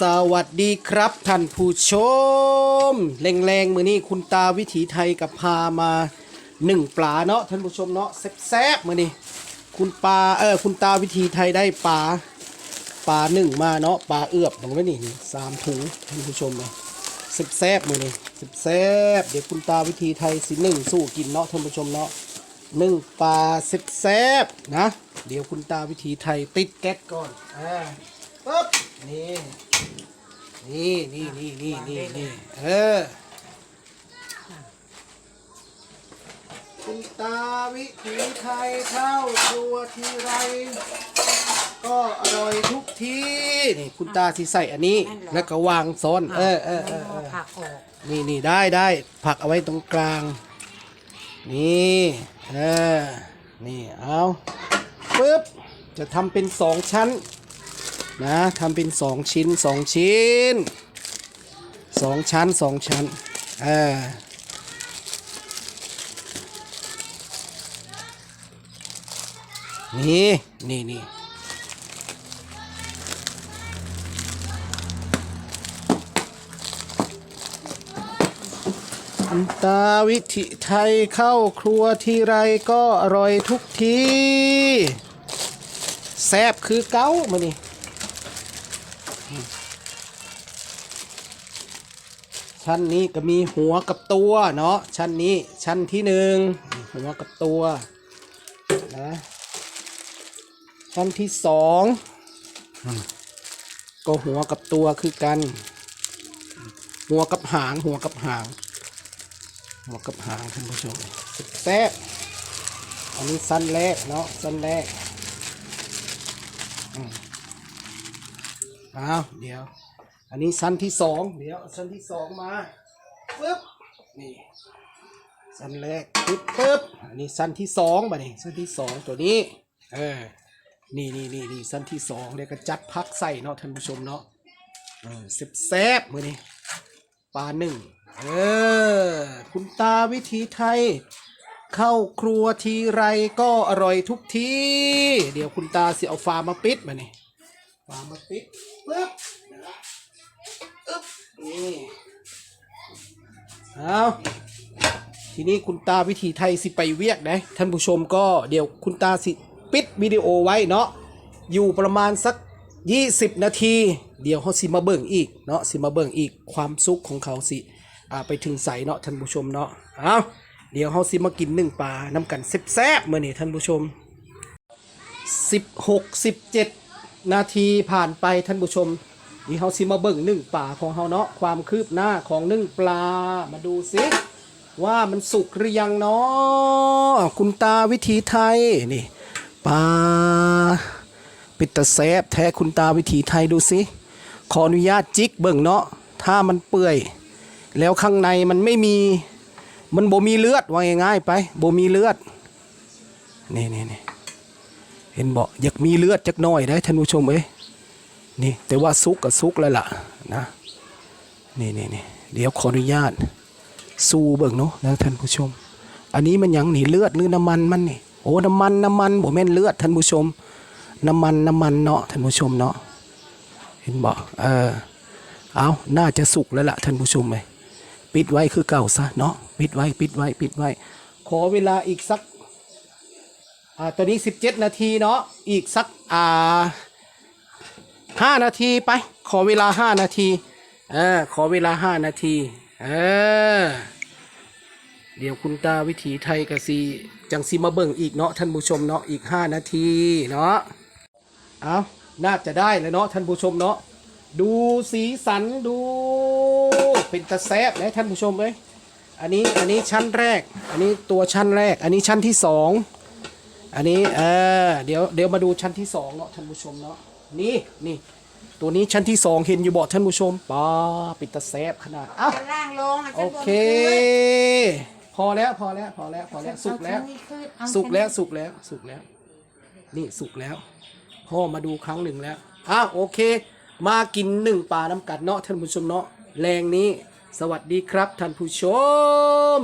สวัสดีครับท่านผู้ชมแรงๆมือนี้คุณตาวิถีไทยกับพามาหนึ่งปลาเนาะท่านผู้ชมเนาะแซ่บๆมือนี้คุณปลาเออคุณตาวิถีไทยได้ปลาปลาหนึ่งมาเนาะปลาเอือบลงไว้นี่นี่สามถุงท่านผู้ชมเลยแซ่บๆมือนี้แซ่บๆเดี๋ยวคุณตาวิถีไทยสิหนึ่งสู้กินเนาะท่านผู้ชมเนาะหนึ่งปลาแซ่บๆนะ เดี๋ยวคุณตาวิถีไทยติดแก๊สก่อนอ่าปึ๊บ นี่นี่นี่นี่นี่นี่นี่เออคุณตาวิถีไทยเข้าครัวทีไร ก็อร่อยทุกทีนี่คุณตาที่ใส่อันนี้ แล้วก็วางซ้อน เออเออเออเออผักออก นี่นี่ได้ได้ผักเอาไว้ตรงกลาง นี่เออนี่เอาปึ๊บจะทำเป็นสองชั้น นะทำเป็นสองชิ้นสองชิ้นสองชั้นสองชั้นเออนี่ นี่นี่คุณตาวิถีไทยเข้าครัวทีไรก็อร่อยทุกที แซบคือเก้ามานี่ ชั้นนี้ก็มีหัวกับตัวเนาะชั้นนี้ชั้นที่หนึ่งหัวกับตัวนะชั้นที่สองก็หัวกับตัวคือกัน หัวกับหางหัวกับหาง หัวกับหางท่านผู้ชมแซ่บอันนี้สั้นแรกเนาะสั้นแรกอ้าวเดี๋ยว อันนี้ชั้นที่สองเดี๋ยวชั้นที่สองมาปึ๊บนี่ชั้นแรกปึ๊บปึ๊บอันนี้ชั้นที่สองมาเนี่ชั้นที่สองตัวนี้เออนี่นี่นี่นี่ชั้นที่สองเดี๋ยวก็จัดพักใส่เนาะท่านผู้ชมเนาะเออซ่บแซบมือนี่ปลาหนึ่งเออคุณตาวิถีไทย เข้าครัวทีไรก็อร่อยทุกที เดี๋ยวคุณตาสิเอาฟามาปิดมาเนี่ฟามาปิดปึ๊บ เอาทีนี้คุณตาวิถีไทยสิไปเวียกนะท่านผู้ชมก็เดี๋ยวคุณตาสิปิดวิดีโอไว้เนาะอยู่ประมาณสัก 20 นาที เดี๋ยวเขาสิมาเบิ่งอีกเนาะสิมาเบิ่งอีกความสุขของเขาสิอ่าไปถึงใสเนาะท่านผู้ชมเนาะเอาเดี๋ยวเขาสิมากินหนึ่งปลาน้ำกันแซ่บๆเมื่อนี่ท่านผู้ชม 16 17 นาทีผ่านไปท่านผู้ชม นี่เฮาสิมาเบิ่งนึ่งปลาของเฮาเนาะความคืบหน้าของนึ่งปลามาดูสิว่ามันสุกหรือยังเนาะคุณตาวิถีไทยนี่ปลาปิดตะแซบแท้คุณตาวิถีไทยดูสิขออนุญาตจิกเบิ่งเนาะถ้ามันเปื่อย แล้วข้างในมันไม่มีมันบ่มีเลือดว่าง่ายๆไปบ่มีเลือดนี่นี่นี่เห็นบอกอยากมีเลือดจักหน่อยได้ท่านผู้ชมเอ้ย นี่แต่ว่าซุกกับซุกแล้วล่ะนะนี่นี่นี่เดี๋ยวขออนุญาตสู้เบิ่งเนาะนะท่านผู้ชม อันนี้มันยังนี่เลือดหรือน้ำมันมันนี่โอ้น้ำมันน้ำมันบ่แม่นเลือดท่านผู้ชม น้ำมันน้ำมันเนาะท่านผู้ชมเนาะเห็นบ่เออเอาน่าจะสุกแล้วล่ะท่านผู้ชมเลยปิดไว้คือเก่าซะเนาะปิดไว้ปิดไว้ปิดไว้ ขอเวลาอีกสักอ่าตอนนี้ 17 นาทีเนาะอีกสักอ่า ห้านาทีไป ขอเวลาห้านาทีเออขอเวลาห้านาทีเออเดี๋ยวคุณตาวิถีไทยกับซีจังซีมาเบิ่งอีกเนาะท่านผู้ชมเนาะอีกห้านาทีเนาะเอาน่าจะได้แล้วเนาะท่านผู้ชมเนาะดูสีสันดู เป็นตะแซบนะท่านผู้ชมเอ้ยอันนี้อันนี้ชั้นแรก อันนี้ตัวชั้นแรก อันนี้ชั้นที่สองอันนี้เออเดี๋ยวเดี๋ยวมาดูชั้นที่สองเนาะท่านผู้ชมเนาะ นี่นี่ ตัวนี้ชั้นที่สองเห็นอยู่บ่ท่านผู้ชมป้าปิดตะแซบขนาดอ้าวจะล่างลงโอเค พอแล้วพอแล้วพอแล้วพอแล้วสุกแล้วสุกแล้วสุกแล้วสุกแล้ว นี่สุกแล้ว พ่อมาดูครั้งหนึ่งแล้วอ้าวโอเค มากินหนึ่งปลาน้ำกัดเนาะท่านผู้ชมเนาะแรงนี้ สวัสดีครับท่านผู้ชม